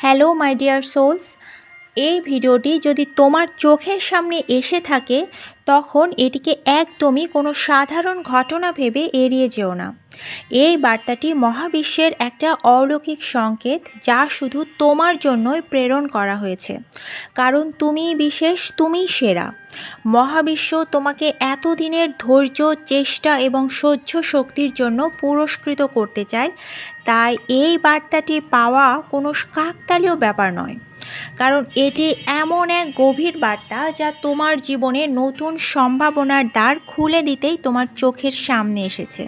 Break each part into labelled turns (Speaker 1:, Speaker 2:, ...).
Speaker 1: Hello my dear sols এই ভিডিওটি যদি তোমার চোখের সামনে এসে থাকে, তখন এটিকে একদমই কোনো সাধারণ ঘটনা ভেবে এড়িয়ে যেও না। এই বার্তাটি মহাবিশ্বের একটা অলৌকিক সংকেত যা শুধু তোমার জন্যই প্রেরণ করা হয়েছে। কারণ তুমি বিশেষ তুমি সেরা। মহাবিশ্ব তোমাকে এতদিনের ধৈর্য, চেষ্টা এবং সহ্য শক্তির জন্য পুরস্কৃত করতে চায়, তাই এই বার্তাটি পাওয়া কোনো কাকতালীয় ব্যাপার নয়। কারণ এটি এমন এক গভীর বার্তা যা তোমার জীবনে নতুন সম্ভাবনার দ্বার খুলে দিতেই তোমার চোখের সামনে এসেছে।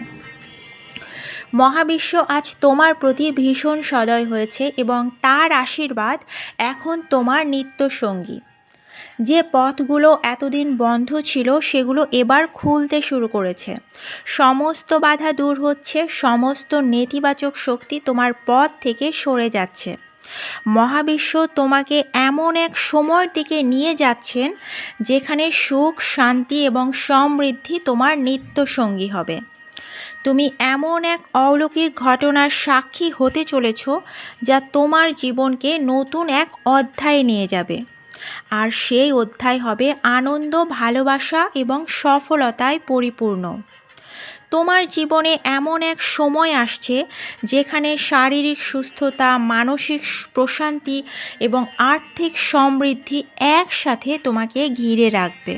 Speaker 1: মহাবিশ্ব আজ তোমার প্রতি ভীষণ সদয় হয়েছে এবং তার আশীর্বাদ এখন তোমার নিত্য সঙ্গী যে পথগুলো এতদিন বন্ধ ছিল সেগুলো এবার খুলতে শুরু করেছে। সমস্ত বাধা দূর হচ্ছে, সমস্ত নেতিবাচক শক্তি তোমার পথ থেকে সরে যাচ্ছে। মহাবিশ্ব তোমাকে এমন এক সময়ের দিকে নিয়ে যাচ্ছেন যেখানে সুখ, শান্তি এবং সমৃদ্ধি তোমার নিত্য সঙ্গী হবে। তুমি এমন এক অলৌকিক ঘটনার সাক্ষী হতে চলেছ যা তোমার জীবনকে নতুন এক অধ্যায়ে নিয়ে যাবে। আর সেই অধ্যায় হবে আনন্দ, ভালোবাসা এবং সফলতায় পরিপূর্ণ। তোমার জীবনে এমন এক সময় আসছে যেখানে শারীরিক সুস্থতা, মানসিক প্রশান্তি এবং আর্থিক সমৃদ্ধি একসাথে তোমাকে ঘিরে রাখবে।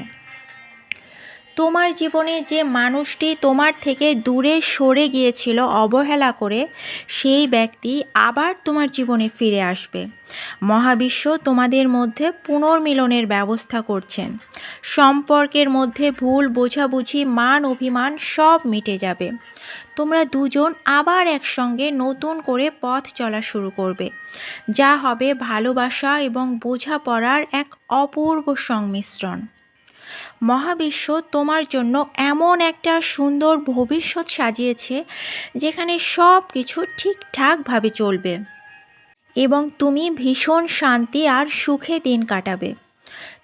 Speaker 1: তোমার জীবনে যে মানুষটি তোমার থেকে দূরে সরে গিয়েছিল অবহেলা করে, সেই ব্যক্তি আবার তোমার জীবনে ফিরে আসবে। মহাবিশ্ব তোমাদের মধ্যে পুনর্মিলনের ব্যবস্থা করছেন। সম্পর্কের মধ্যে ভুল, বোঝাবুঝি, মান, অভিমান সব মিটে যাবে। তোমরা দুজন আবার একসঙ্গে নতুন করে পথ চলা শুরু করবে। যা হবে ভালোবাসা এবং বোঝাপড়ার এক অপূর্ব সংমিশ্রণ। মহাবিশ্ব তোমার জন্য এমন একটা সুন্দর ভবিষ্যৎ সাজিয়েছে, যেখানে সব কিছু ঠিকঠাকভাবে চলবে এবং তুমি ভীষণ শান্তি আর সুখে দিন কাটাবে।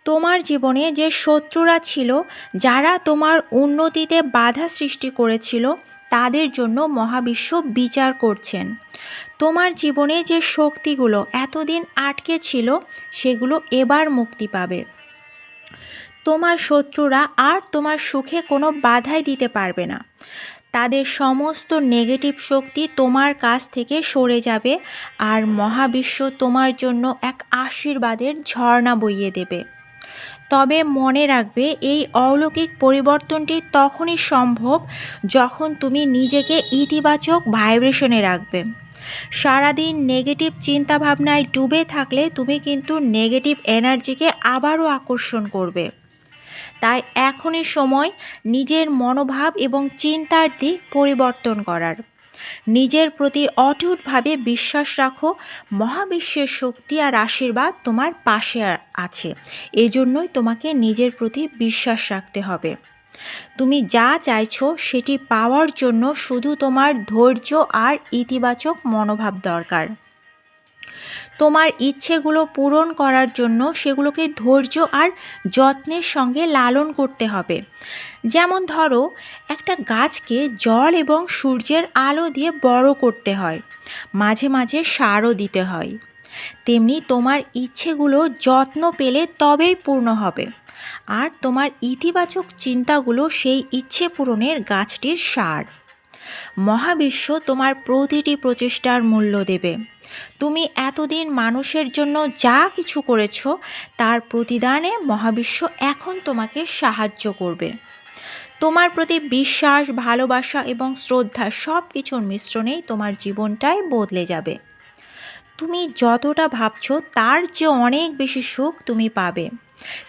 Speaker 1: তোমার জীবনে যে শত্রুরা ছিল, যারা তোমার উন্নতিতে বাধা সৃষ্টি করেছিল, তাদের জন্য মহাবিশ্ব বিচার করছেন। তোমার জীবনে যে শক্তিগুলো এতদিন আটকে ছিল, সেগুলো এবার মুক্তি পাবে। তোমার শত্রুরা আর তোমার সুখে কোনো বাধাই দিতে পারবে না। তাদের সমস্ত নেগেটিভ শক্তি তোমার কাছ থেকে সরে যাবে আর মহাবিশ্ব তোমার জন্য এক আশীর্বাদের ঝর্ণা বইয়ে দেবে। তবে মনে রাখবে, এই অলৌকিক পরিবর্তনটি তখনই সম্ভব যখন তুমি নিজেকে ইতিবাচক ভাইব্রেশনে রাখবে। সারাদিন নেগেটিভ চিন্তাভাবনায় ডুবে থাকলে তুমি কিন্তু নেগেটিভ এনার্জিকে আবারও আকর্ষণ করবে। তাই এখনই সময় নিজের মনোভাব এবং চিন্তার দিক পরিবর্তন করার। নিজের প্রতি অটুটভাবে বিশ্বাস রাখো, মহাবিশ্বের শক্তি আর আশীর্বাদ তোমার পাশে আছে। এজন্যই তোমাকে নিজের প্রতি বিশ্বাস রাখতে হবে। তুমি যা চাইছো সেটি পাওয়ার জন্য শুধু তোমার ধৈর্য আর ইতিবাচক মনোভাব দরকার। তোমার ইচ্ছেগুলো পূরণ করার জন্য সেগুলোকে ধৈর্য আর যত্নের সঙ্গে লালন করতে হবে। যেমন ধরো, একটা গাছকে জল এবং সূর্যের আলো দিয়ে বড় করতে হয়, মাঝে মাঝে সারও দিতে হয়। তেমনি তোমার ইচ্ছেগুলো যত্ন পেলে তবেই পূর্ণ হবে। আর তোমার ইতিবাচক চিন্তাগুলো সেই ইচ্ছে পূরণের গাছটির সার। মহাবিশ্ব তোমার প্রতিটি প্রচেষ্টার মূল্য দেবে। তুমি এতদিন মানুষের জন্য যা কিছু করেছ, তার প্রতিদানে মহাবিশ্ব এখন তোমাকে সাহায্য করবে। তোমার প্রতি বিশ্বাস, ভালোবাসা এবং শ্রদ্ধা সব কিছুর মিশ্রণেই তোমার জীবনটাই বদলে যাবে। তুমি যতটা ভাবছ, তার চেয়ে অনেক বেশি সুখ তুমি পাবে।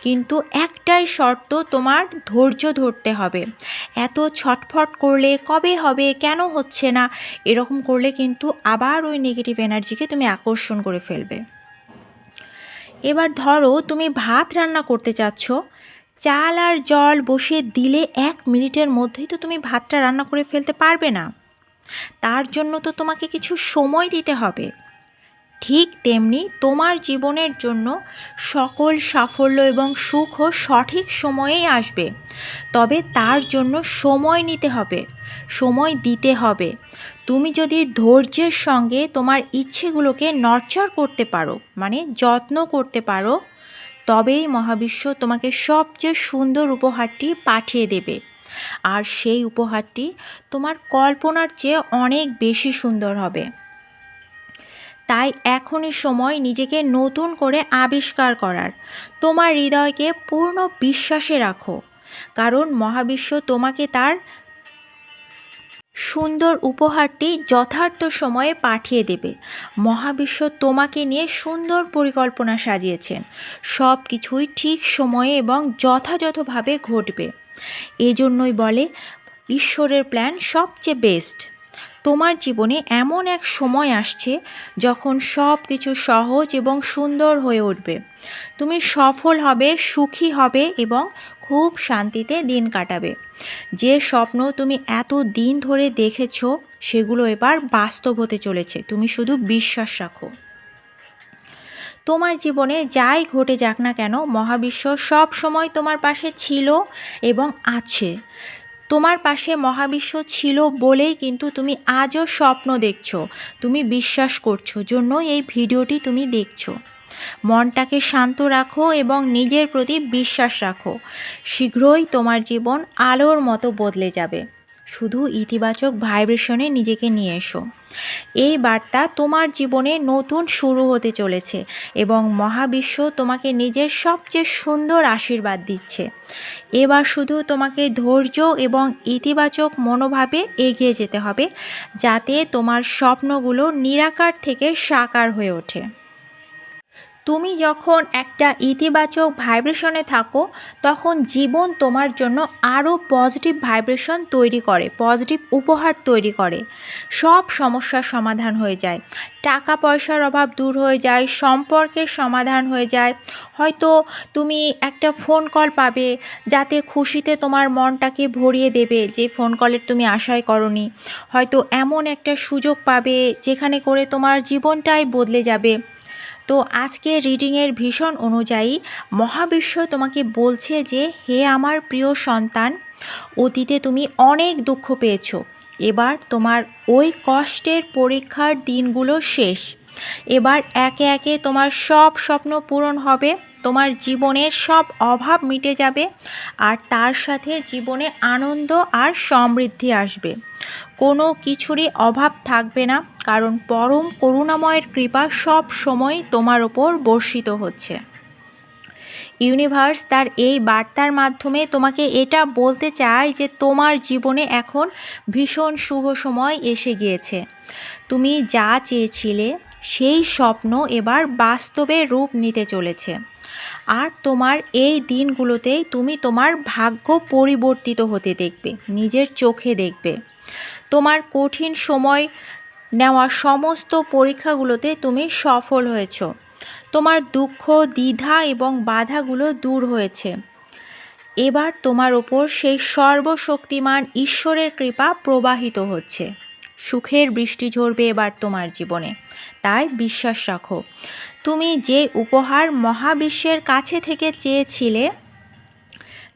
Speaker 1: কিন্তু একটাই শর্ত তোমার ধৈর্য ধরতে হবে। এত ছটফট করলে কবে হবে, কেন হচ্ছে না, এরকম করলে কিন্তু আবার ওই নেগেটিভ এনার্জিকে তুমি আকর্ষণ করে ফেলবে। এবার ধরো তুমি ভাত রান্না করতে চাচ্ছ, চাল আর জল বসিয়ে দিলে এক মিনিটের মধ্যেই তো তুমি ভাতটা রান্না করে ফেলতে পারবে না। তার জন্য তো তোমাকে কিছু সময় দিতে হবে। ঠিক তেমনি তোমার জীবনের জন্য সকল সাফল্য এবং সুখও সঠিক সময়েই আসবে। তবে তার জন্য সময় নিতে হবে, সময় দিতে হবে। তুমি যদি ধৈর্যের সঙ্গে তোমার ইচ্ছেগুলোকে নর্চার করতে পারো মানে যত্ন করতে পারো, তবেই মহাবিশ্ব তোমাকে সবচেয়ে সুন্দর উপহারটি পাঠিয়ে দেবে। আর সেই উপহারটি তোমার কল্পনার চেয়ে অনেক বেশি সুন্দর হবে। তাই এখনই সময় নিজেকে নতুন করে আবিষ্কার করার। তোমার হৃদয়কে পূর্ণ বিশ্বাসে রাখো। কারণ মহাবিশ্ব তোমাকে তার সুন্দর উপহারটি যথার্থ সময়ে পাঠিয়ে দেবে। মহাবিশ্ব তোমাকে নিয়ে সুন্দর পরিকল্পনা সাজিয়েছেন। সব কিছুই ঠিক সময়ে এবং যথাযথভাবে ঘটবে। এজন্যই বলে, ঈশ্বরের প্ল্যান সবচেয়ে বেস্ট তোমার জীবনে এমন এক সময় আসছে যখন সব কিছু সহজ এবং সুন্দর হয়ে উঠবে। তুমি সফল হবে, সুখী হবে এবং খুব শান্তিতে দিন কাটাবে। যে স্বপ্ন তুমি এত দিন ধরে দেখেছ, সেগুলো এবার বাস্তব হতে চলেছে। তুমি শুধু বিশ্বাস রাখো। তোমার জীবনে যাই ঘটে যাক না কেন, মহাবিশ্ব সব সময় তোমার পাশে ছিল এবং আছে। তোমার পাশে মহাবিশ্ব ছিল বলেই কিন্তু তুমি আজও স্বপ্ন দেখছ, তুমি বিশ্বাস করছ জন্য এই ভিডিওটি তুমি দেখছ। মনটাকে শান্ত রাখো এবং নিজের প্রতি বিশ্বাস রাখো। শীঘ্রই তোমার জীবন আলোর মতো বদলে যাবে। শুধু ইতিবাচক ভাইব্রেশনে নিজেকে নিয়ে এসো। এই বার্তা তোমার জীবনে নতুন শুরু হতে চলেছে এবং মহাবিশ্ব তোমাকে নিজের সবচেয়ে সুন্দর আশীর্বাদ দিচ্ছে। এবার শুধু তোমাকে ধৈর্য এবং ইতিবাচক মনোভাবে এগিয়ে যেতে হবে, যাতে তোমার স্বপ্নগুলো নিরাকার থেকে সাকার হয়ে ওঠে। তুমি যখন একটা ইতিবাচক ভাইব্রেশনে থাকো, তখন জীবন তোমার জন্য আরও পজিটিভ ভাইব্রেশন তৈরি করে, পজিটিভ উপহার তৈরি করে। সব সমস্যার সমাধান হয়ে যায়। টাকা পয়সার অভাব দূর হয়ে যায়, সম্পর্কের সমাধান হয়ে যায়। হয়তো তুমি একটা ফোন কল পাবে, যাতে খুশিতে তোমার মনটাকে ভরিয়ে দেবে যে ফোন কলের তুমি আশাই করনি। হয়তো এমন একটা সুযোগ পাবে, যেখানে করে তোমার জীবনটাই বদলে যাবে। তো আজকে রিডিংয়ের ভীষণ অনুযায়ী মহাবিশ্ব তোমাকে বলছে যে, হে আমার প্রিয় সন্তান, অতীতে তুমি অনেক দুঃখ পেয়েছ। এবার তোমার ওই কষ্টের পরীক্ষার দিনগুলো শেষ। এবার একে একে তোমার সব স্বপ্ন পূরণ হবে। তোমার জীবনের সব অভাব মিটে যাবে আর তার সাথে জীবনে আনন্দ আর সমৃদ্ধি আসবে। কোনো কিছুরই অভাব থাকবে না, কারণ পরম করুণাময়ের কৃপা সব সময় তোমার ওপর বর্ষিত হচ্ছে। ইউনিভার্স তার এই বার্তার মাধ্যমে তোমাকে এটা বলতে চায় যে তোমার জীবনে এখন ভীষণ শুভ সময় এসে গিয়েছে। তুমি যা চেয়েছিলে সেই স্বপ্ন এবার বাস্তবে রূপ নিতে চলেছে। আর তোমার এই দিনগুলোতেই তুমি তোমার ভাগ্য পরিবর্তিত হতে দেখবে, নিজের চোখে দেখবে। তোমার কঠিন সময় নেওয়া সমস্ত পরীক্ষাগুলোতে তুমি সফল হয়েছ। তোমার দুঃখ, দ্বিধা এবং বাধাগুলো দূর হয়েছে। এবার তোমার ওপর সেই সর্বশক্তিমান ঈশ্বরের কৃপা প্রবাহিত হচ্ছে। সুখের বৃষ্টি ঝরবে এবার তোমার জীবনে। তাই বিশ্বাস রাখো তুমি যে উপহার মহাবিশ্বের কাছে থেকে চেয়েছিলে,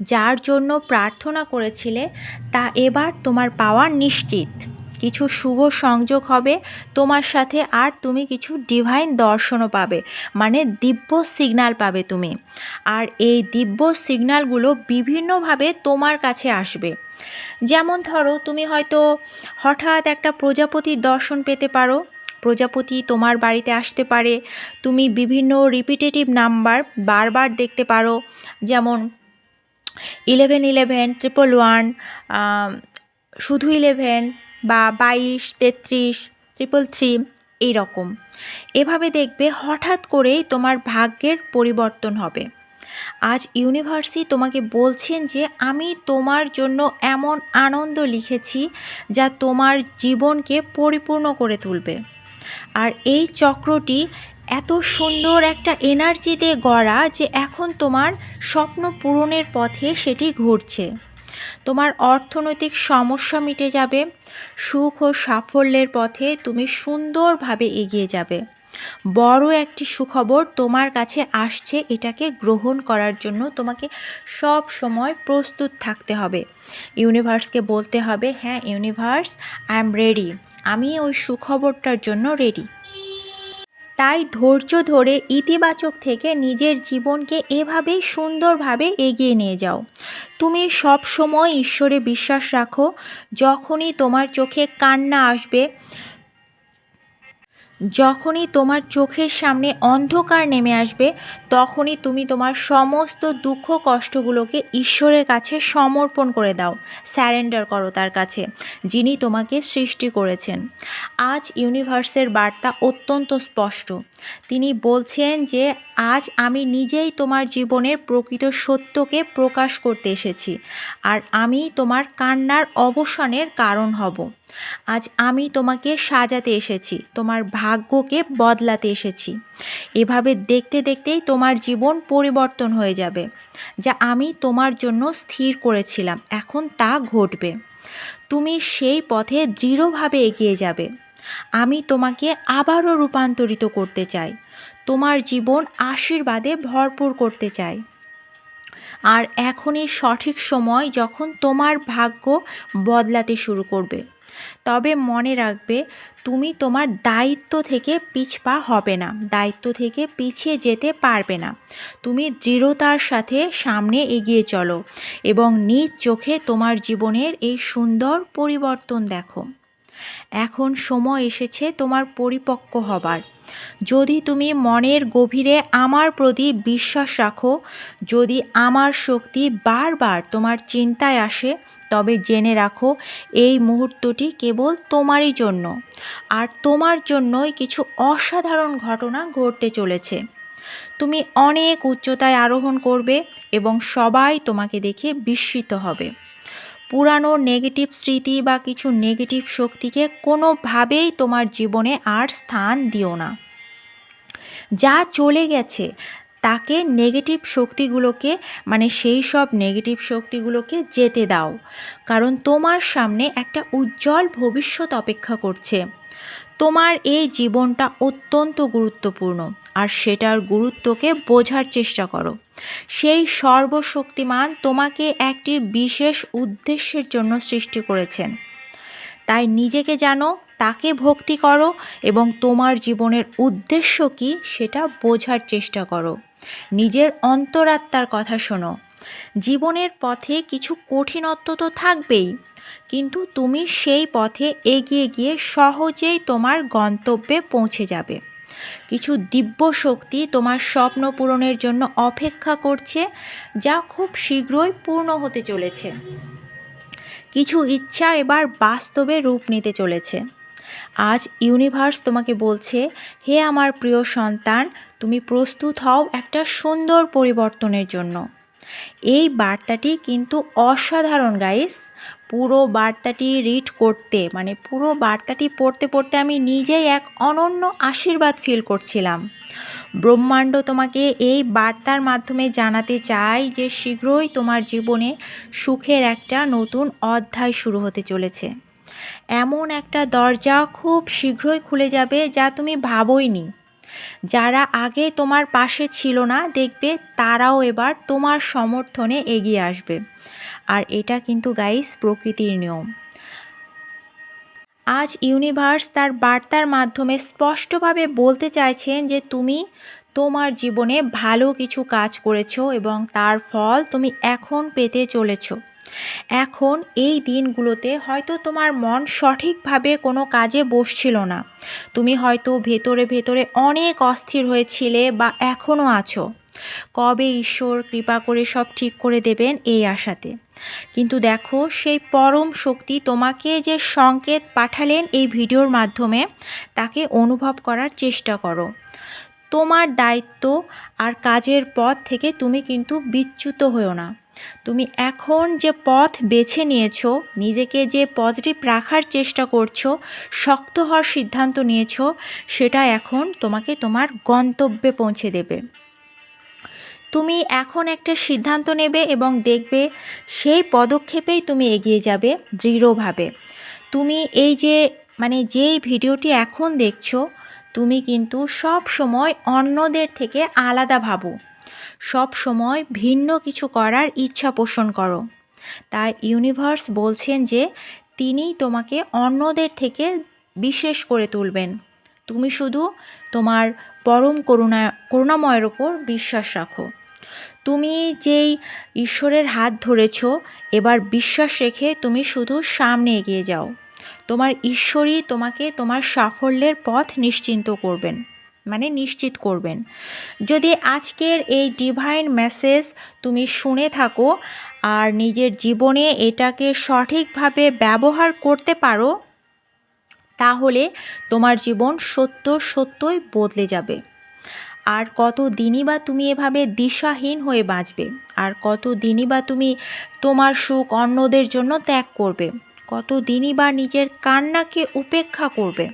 Speaker 1: যার জন্য প্রার্থনা করেছিলে, তা এবার তোমার পাওয়া নিশ্চিত। কিছু শুভ সংযোগ হবে তোমার সাথে আর তুমি কিছু ডিভাইন দর্শনও পাবে মানে দিব্য সিগনাল পাবে তুমি। আর এই দিব্য সিগনালগুলো বিভিন্নভাবে তোমার কাছে আসবে। যেমন ধরো, তুমি হয়তো হঠাৎ একটা প্রজাপতির দর্শন পেতে পারো প্রজাপতি তোমার বাড়িতে আসতে পারে। তুমি বিভিন্ন রিপিটেটিভ নাম্বার বারবার দেখতে পারো। যেমন ইলেভেন ইলেভেন ট্রিপল ওয়ান শুধু ইলেভেন বা বাইশ, তেত্রিশ ট্রিপল থ্রি এইরকম। এভাবে দেখবে হঠাৎ করেই তোমার ভাগ্যের পরিবর্তন হবে। আজ ইউনিভার্সি তোমাকে বলছেন যে, আমি তোমার জন্য এমন আনন্দ লিখেছি যা তোমার জীবনকে পরিপূর্ণ করে তুলবে। আর এই চক্রটি এত সুন্দর একটা এনার্জিতে গড়া যে এখন তোমার স্বপ্ন পূরণের পথে সেটি ঘুরছে। তোমার অর্থনৈতিক সমস্যা মিটে যাবে, সুখ ও সাফল্যের পথে তুমি সুন্দরভাবে এগিয়ে যাবে। বড় একটি সুখবর তোমার কাছে আসছে, এটাকে গ্রহণ করার জন্য তোমাকে সব সময় প্রস্তুত থাকতে হবে। ইউনিভার্সকে বলতে হবে হ্যাঁ ইউনিভার্স, আই এম রেডি। আমি ওই সুখবরটার জন্য রেডি তাই ধৈর্য ধরে ইতিবাচক থেকে নিজের জীবনকে এভাবে সুন্দরভাবে এগিয়ে নিয়ে যাও। তুমি সব সময় ঈশ্বরে বিশ্বাস রাখো, যখনই তোমার চোখে কান্না আসবে যখনই তোমার চোখের সামনে অন্ধকার নেমে আসবে, তখনই তুমি তোমার সমস্ত দুঃখ কষ্টগুলোকে ঈশ্বরের কাছে সমর্পণ করে দাও স্যারেন্ডার করো তার কাছে, যিনি তোমাকে সৃষ্টি করেছেন। আজ ইউনিভার্সের বার্তা অত্যন্ত স্পষ্ট। তিনি বলছেন যে, আজ আমি নিজেই তোমার জীবনের প্রকৃত সত্যকে প্রকাশ করতে এসেছি, আর আমি তোমার কান্নার অবসানের কারণ হব। আজ আমি তোমাকে সাজাতে এসেছি, তোমার ভাগ্যকে বদলাতে এসেছি। এভাবে দেখতে দেখতেই তোমার জীবন পরিবর্তন হয়ে যাবে, যা আমি তোমার জন্য স্থির করেছিলাম, এখন তা ঘটবে। তুমি সেই পথে দৃঢ়ভাবে এগিয়ে যাবে। আমি তোমাকে আবারও রূপান্তরিত করতে চাই, তোমার জীবন আশীর্বাদে ভরপুর করতে চাই। আর এখনই সঠিক সময় যখন তোমার ভাগ্য বদলাতে শুরু করবে। তবে মনে রাখবে, তুমি তোমার দায়িত্ব থেকে পিছপা হবে না, দায়িত্ব থেকে পিছিয়ে যেতে পারবে না। তুমি দৃঢ়তার সাথে সামনে এগিয়ে চলো এবং নিজ চোখে তোমার জীবনের এই সুন্দর পরিবর্তন দেখো। এখন সময় এসেছে তোমার পরিপক্ক হবার। যদি তুমি মনের গভীরে আমার প্রতি বিশ্বাস রাখো, যদি আমার শক্তি বারবার তোমার চিন্তায় আসে তবে জেনে রাখো, এই মুহূর্তটি কেবল তোমারই জন্য। আর তোমার জন্যই কিছু অসাধারণ ঘটনা ঘটতে চলেছে। তুমি অনেক উচ্চতায় আরোহণ করবে এবং সবাই তোমাকে দেখে বিস্মিত হবে। পুরানো নেগেটিভ স্মৃতি বা কিছু নেগেটিভ শক্তিকে কোনোভাবেই তোমার জীবনে আর স্থান দিও না। যা চলে গেছে তাকে নেগেটিভ শক্তিগুলোকে মানে সেই সব নেগেটিভ শক্তিগুলোকে যেতে দাও। কারণ তোমার সামনে একটা উজ্জ্বল ভবিষ্যৎ অপেক্ষা করছে। তোমার এই জীবনটা অত্যন্ত গুরুত্বপূর্ণ, আর সেটার গুরুত্বকে বোঝার চেষ্টা করো। সেই সর্বশক্তিমান তোমাকে একটি বিশেষ উদ্দেশ্যের জন্য সৃষ্টি করেছেন। তাই নিজেকে জানো, তাকে ভক্তি করো এবং তোমার জীবনের উদ্দেশ্য কী সেটা বোঝার চেষ্টা করো। নিজের অন্তরাত্মার কথা শোনো। জীবনের পথে কিছু কঠিনত্ব তো থাকবেই, কিন্তু তুমি সেই পথে এগিয়ে গিয়ে সহজেই তোমার গন্তব্যে পৌঁছে যাবে। কিছু দিব্য শক্তি তোমার স্বপ্ন পূরণের জন্য অপেক্ষা করছে, যা খুব শীঘ্রই পূর্ণ হতে চলেছে। কিছু ইচ্ছা এবার বাস্তবে রূপ নিতে চলেছে। আজ ইউনিভার্স তোমাকে বলছে, হে আমার প্রিয় সন্তান, তুমি প্রস্তুত হও একটা সুন্দর পরিবর্তনের জন্য। এই বার্তাটি কিন্তু অসাধারণ গাইস পুরো বার্তাটি রিড করতে মানে পুরো বার্তাটি পড়তে পড়তে আমি নিজেই এক অনন্য আশীর্বাদ ফিল করছিলাম। ব্রহ্মাণ্ড তোমাকে এই বার্তার মাধ্যমে জানাতে চাই যে শীঘ্রই তোমার জীবনে সুখের একটা নতুন অধ্যায় শুরু হতে চলেছে। এমন একটা দরজা খুব শীঘ্রই খুলে যাবে যা তুমি ভাবোইনি। যারা আগে তোমার পাশে ছিল না, দেখবে তারাও এবার তোমার সমর্থনে এগিয়ে আসবে। আর এটা কিন্তু গাইস প্রকৃতির নিয়ম। আজ ইউনিভার্স তার বার্তার মাধ্যমে স্পষ্টভাবে বলতে চাইছেন যে তুমি তোমার জীবনে ভালো কিছু কাজ করেছ এবং তার ফল তুমি এখন পেতে চলেছো। এখন এই দিনগুলোতে হয়তো তোমার মন সঠিকভাবে কোনো কাজে বসছিল না। তুমি হয়তো ভেতরে ভেতরে অনেক অস্থির হয়েছিলে বা এখনও আছো। কবে ঈশ্বর কৃপা করে সব ঠিক করে দেবেন এই আশাতে। কিন্তু দেখো, সেই পরম শক্তি তোমাকে যে সংকেত পাঠালেন এই ভিডিওর মাধ্যমে, তাকে অনুভব করার চেষ্টা করো। তোমার দায়িত্ব আর কাজের পথ থেকে তুমি কিন্তু বিচ্যুত হও না। তুমি এখন যে পথ বেছে নিয়েছো, নিজেকে যে পজিটিভ রাখার চেষ্টা করছ, শক্ত হওয়ার সিদ্ধান্ত নিয়েছো, সেটা এখন তোমাকে তোমার গন্তব্যে পৌঁছে দেবে। তুমি এখন একটা সিদ্ধান্ত নেবে এবং দেখবে সেই পদক্ষেপেই তুমি এগিয়ে যাবে দৃঢ়ভাবে। তুমি এই যে মানে যেই ভিডিওটি এখন দেখছ, তুমি কিন্তু সব সময় অন্যদের থেকে আলাদা ভাবো। সব সময় ভিন্ন কিছু করার ইচ্ছা পোষণ করো। তাই ইউনিভার্স বলছেন যে তিনি তোমাকে অন্যদের থেকে বিশেষ করে তুলবেন। তুমি শুধু তোমার পরম করুণা, করুণাময়ের ওপর বিশ্বাস রাখো। তুমি যেই ঈশ্বরের হাত ধরেছ, এবার বিশ্বাস রেখে তুমি শুধু সামনে এগিয়ে যাও। তোমার ঈশ্বরই তোমাকে তোমার সাফল্যের পথ নিশ্চিন্ত করবেন। মানে নিশ্চিত করবেন। যদি আজকের এই ডিভাইন মেসেজ তুমি শুনে থাকো আর নিজের জীবনে এটাকে সঠিকভাবে ব্যবহার করতে পারো, তাহলে তোমার জীবন সত্য সত্যই বদলে যাবে। আর কত দিনই বা তুমি এভাবে দিশাহীন হয়ে বাঁচবে, আর কত দিনই বা তুমি তোমার সুখ অন্যদের জন্য ত্যাগ করবে কত দিনই বা নিজের কান্নাকে উপেক্ষা করবে।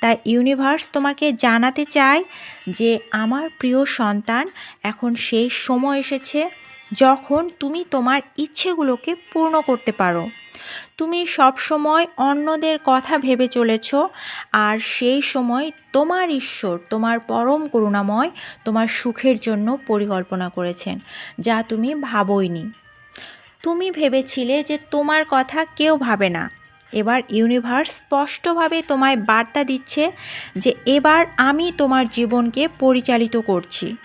Speaker 1: তাই ইউনিভার্স তোমাকে জানাতে চায় যে, আমার প্রিয় সন্তান, এখন সেই সময় এসেছে যখন তুমি তোমার ইচ্ছেগুলোকে পূর্ণ করতে পারো। তুমি সব সময় অন্যদের কথা ভেবে চলেছ, আর সেই সময় তোমার ঈশ্বর, তোমার পরম করুণাময় তোমার সুখের জন্য পরিকল্পনা করেছেন, যা তুমি ভাবোইনি তুমি ভেবেছিলে যে তোমার কথা কেউ ভাবে না। এবার ইউনিভার্স স্পষ্টভাবে তোমায় বার্তা দিচ্ছে যে এবার আমি তোমার জীবনকে পরিচালিত করছি।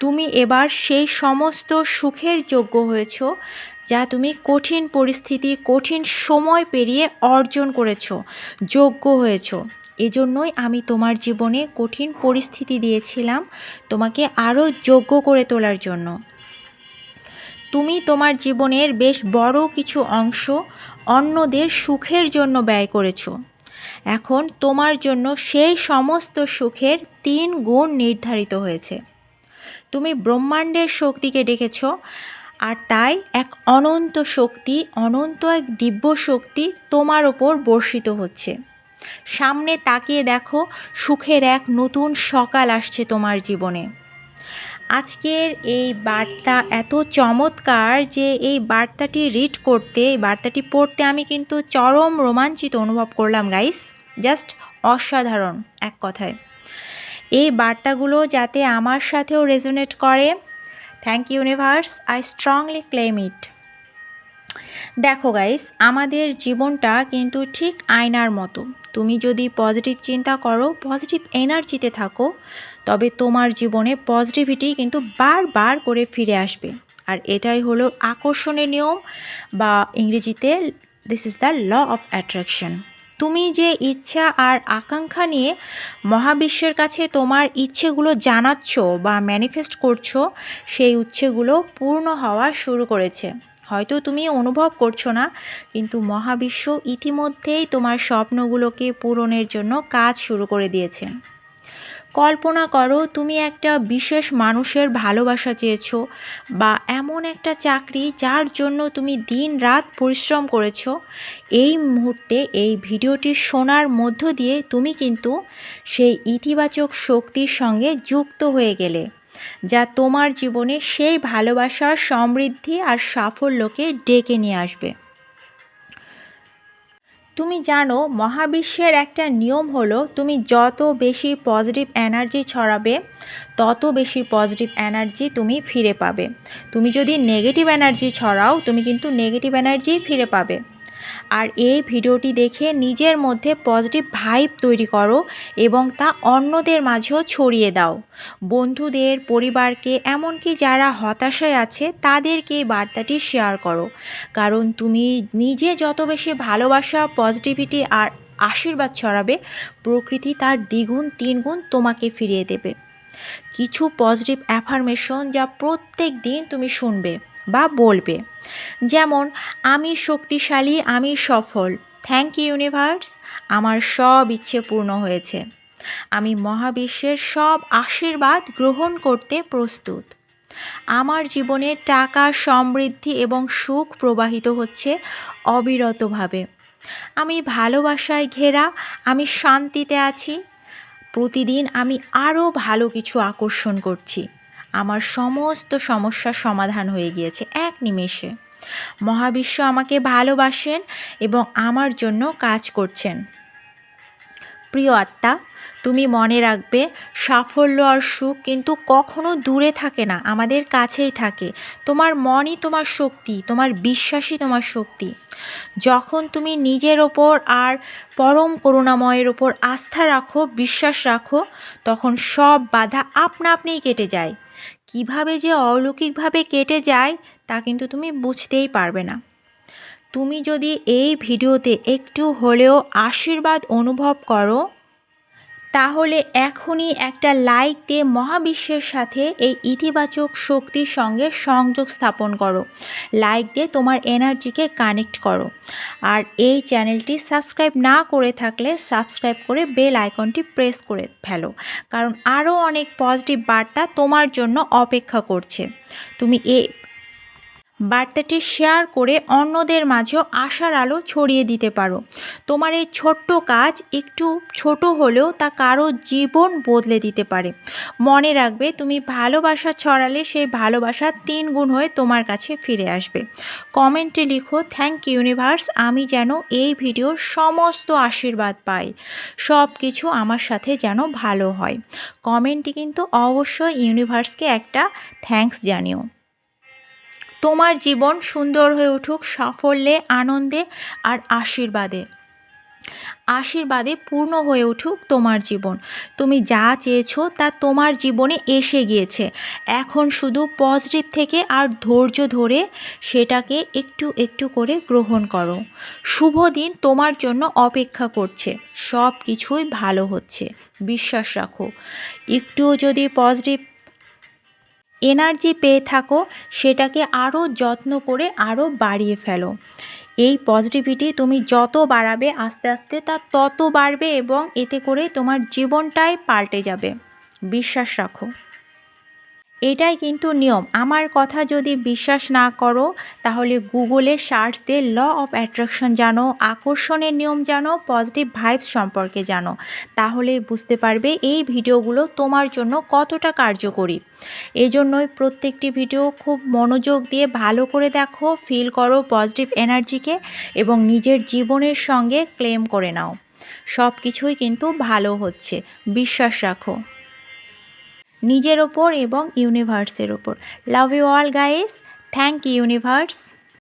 Speaker 1: তুমি এবার সেই সমস্ত সুখের যোগ্য হয়েছ যা তুমি কঠিন পরিস্থিতি, কঠিন সময় পেরিয়ে অর্জন করেছ, যোগ্য হয়েছ। এজন্যই আমি তোমার জীবনে কঠিন পরিস্থিতি দিয়েছিলাম তোমাকে আরও যোগ্য করে তোলার জন্য। তুমি তোমার জীবনের বেশ বড় কিছু অংশ অন্যদের সুখের জন্য ব্যয় করেছ। এখন তোমার জন্য সেই সমস্ত সুখের তিন গুণ নির্ধারিত হয়েছে। তুমি ব্রহ্মাণ্ডের শক্তিকে ডেকেছ, আর তাই এক অনন্ত শক্তি, অনন্ত এক দিব্য শক্তি তোমার ওপর বর্ষিত হচ্ছে। সামনে তাকিয়ে দেখো, সুখের এক নতুন সকাল আসছে তোমার জীবনে। আজকের এই বার্তা এত চমৎকার যে এই বার্তাটি রিড করতে, এই বার্তাটি পড়তে আমি কিন্তু চরম রোমাঞ্চিত অনুভব করলাম গাইস জাস্ট অসাধারণ এক কথায়। এই বার্তাগুলো যাতে আমার সাথেও রেজোনেট করে। Thank universe I strongly claim it দেখো গাইস আমাদের জীবনটা কিন্তু ঠিক আয়নার মতো। তুমি যদি পজিটিভ চিন্তা করো পজিটিভ এনার্জিতে থাকো, তবে তোমার জীবনে পজিটিভিটি কিন্তু বারবার করে ফিরে আসবে। আর এটাই হলো আকর্ষণের নিয়ম বা ইংরেজিতে this is the law of attraction তুমি যে ইচ্ছা আর আকাঙ্ক্ষা নিয়ে মহাবিশ্বের কাছে তোমার ইচ্ছেগুলো জানাচ্ছ বা ম্যানিফেস্ট করছ, সেই উচ্ছেগুলো পূর্ণ হওয়া শুরু করেছে। হয়তো তুমি অনুভব করছ না, কিন্তু মহাবিশ্ব ইতিমধ্যেই তোমার স্বপ্নগুলোকে পূরণের জন্য কাজ শুরু করে দিয়েছেন। কল্পনা করো তুমি একটা বিশেষ মানুষের ভালোবাসা চেয়েছো বা এমন একটা চাকরি যার জন্য তুমি দিন রাত পরিশ্রম করেছ। এই মুহূর্তে এই ভিডিওটি শোনার মধ্য দিয়ে তুমি কিন্তু সেই ইতিবাচক শক্তির সঙ্গে যুক্ত হয়ে গেলে। যা তোমার জীবনে সেই ভালোবাসা, সমৃদ্ধি আর সাফল্যকে ডেকে নিয়ে আসবে। তুমি জানো, মহাবিশ্বের একটা নিয়ম হলো, তুমি যত বেশি পজিটিভ এনার্জি ছড়াবে, তত বেশি পজিটিভ এনার্জি তুমি ফিরে পাবে। তুমি যদি নেগেটিভ এনার্জি ছড়াও, তুমি কিন্তু নেগেটিভ এনার্জি ফিরে পাবে। আর এই ভিডিওটি দেখে নিজের মধ্যে পজিটিভ ভাইব তৈরি করো এবং তা অন্যদের মাঝেও ছড়িয়ে দাও। বন্ধুদের, পরিবারকে, এমনকি যারা হতাশায় আছে, তাদেরকে এই বার্তাটি শেয়ার করো। কারণ তুমি নিজে যত বেশি ভালোবাসা পজিটিভিটি আর আশীর্বাদ ছড়াবে, প্রকৃতি তার দ্বিগুণ, তিনগুণ তোমাকে ফিরিয়ে দেবে। কিছু পজিটিভ অ্যাফার্মেশন যা প্রত্যেক দিন তুমি শুনবে। বা বলবে। যেমন, আমি শক্তিশালী, আমি সফল। থ্যাংক ইউ ইউনিভার্স, আমার সব ইচ্ছে পূর্ণ হয়েছে। আমি মহাবিশ্বের সব আশীর্বাদ গ্রহণ করতে প্রস্তুত। আমার জীবনে টাকা, সমৃদ্ধি এবং সুখ প্রবাহিত হচ্ছে অবিরতভাবে। আমি ভালোবাসায় ঘেরা, আমি শান্তিতে আছি। প্রতিদিন আমি আরও ভালো কিছু আকর্ষণ করছি। আমার সমস্ত সমস্যার সমাধান হয়ে গিয়েছে এক নিমেষে। মহাবিশ্ব আমাকে ভালোবাসেন এবং আমার জন্য কাজ করছেন। প্রিয় আত্মা, তুমি মনে রাখবে, সাফল্য আর সুখ কিন্তু কখনো দূরে থাকে না, আমাদের কাছেই থাকে। তোমার মনই তোমার শক্তি, তোমার বিশ্বাসই তোমার শক্তি। যখন তুমি নিজের ওপর আর পরম করুণাময়ের ওপর আস্থা রাখো, বিশ্বাস রাখো, তখন সব বাধা আপনা আপনিই কেটে যায়। কীভাবে যে অলৌকিকভাবে কেটে যায় তা কিন্তু তুমি বুঝতেই পারবে না। তুমি যদি এই ভিডিওতে একটু হলেও আশীর্বাদ অনুভব করো তাহলে এখনই একটা লাইক দিয়ে মহাবিশ্বের সাথে এই ইতিবাচক শক্তির সঙ্গে সংযোগ স্থাপন করো। লাইক দিয়ে তোমার এনার্জিকে কানেক্ট করো। আর এই চ্যানেলটি সাবস্ক্রাইব না করে থাকলে সাবস্ক্রাইব করে বেল আইকনটি প্রেস করে ফেলো। কারণ আরও অনেক পজিটিভ বার্তা তোমার জন্য অপেক্ষা করছে। তুমি এই বার্তাটি শেয়ার করে অন্যদের মাঝেও আশার আলো ছড়িয়ে দিতে পারো। তোমার এই ছোট্ট কাজ একটু ছোট হলেও তা কারও জীবন বদলে দিতে পারে। মনে রাখবে, তুমি ভালোবাসা ছড়ালে সেই ভালোবাসা তিন গুণ হয়ে তোমার কাছে ফিরে আসবে। কমেন্টে লিখো থ্যাংক ইউনিভার্স আমি যেন এই ভিডিওর সমস্ত আশীর্বাদ পাই। সব কিছু আমার সাথে যেন ভালো হয়। কমেন্টটি কিন্তু অবশ্যই ইউনিভার্সকে একটা থ্যাঙ্কস জানিও। তোমার জীবন সুন্দর হয়ে উঠুক, সাফল্যে, আনন্দে আর আশীর্বাদে। আশীর্বাদে পূর্ণ হয়ে উঠুক তোমার জীবন। তুমি যা চেয়েছো তা তোমার জীবনে এসে গিয়েছে। এখন শুধু পজিটিভ থেকে আর ধৈর্য ধরে সেটাকে একটু একটু করে গ্রহণ করো। শুভ দিন তোমার জন্য অপেক্ষা করছে। সব কিছুই ভালো হচ্ছে। বিশ্বাস রাখো। একটুও যদি পজিটিভ এনার্জি পেয়ে থাকো, সেটাকে আরও যত্ন করে আরও বাড়িয়ে ফেলো। এই পজিটিভিটি তুমি যত বাড়াবে আস্তে আস্তে তা তত বাড়বে এবং এতে করে তোমার জীবনটাই পাল্টে যাবে। বিশ্বাস রাখো। এটাই কিন্তু নিয়ম। আমার কথা যদি বিশ্বাস না করো, তাহলে গুগলে সার্চ দিয়ে ল অফ অ্যাট্রাকশন জানো, আকর্ষণের নিয়ম জানো, পজিটিভ ভাইবস সম্পর্কে জানো। তাহলে বুঝতে পারবে এই ভিডিওগুলো তোমার জন্য কতটা কার্যকরী। এজন্যই প্রত্যেকটি ভিডিও খুব মনোযোগ দিয়ে ভালো করে দেখো, ফিল করো পজিটিভ এনার্জিকে এবং নিজের জীবনের সঙ্গে ক্লেম করে নাও। সব কিছুই কিন্তু ভালো হচ্ছে। বিশ্বাস রাখো। নিজের ওপর এবং ইউনিভার্সের ওপর। Love you all guys thank universe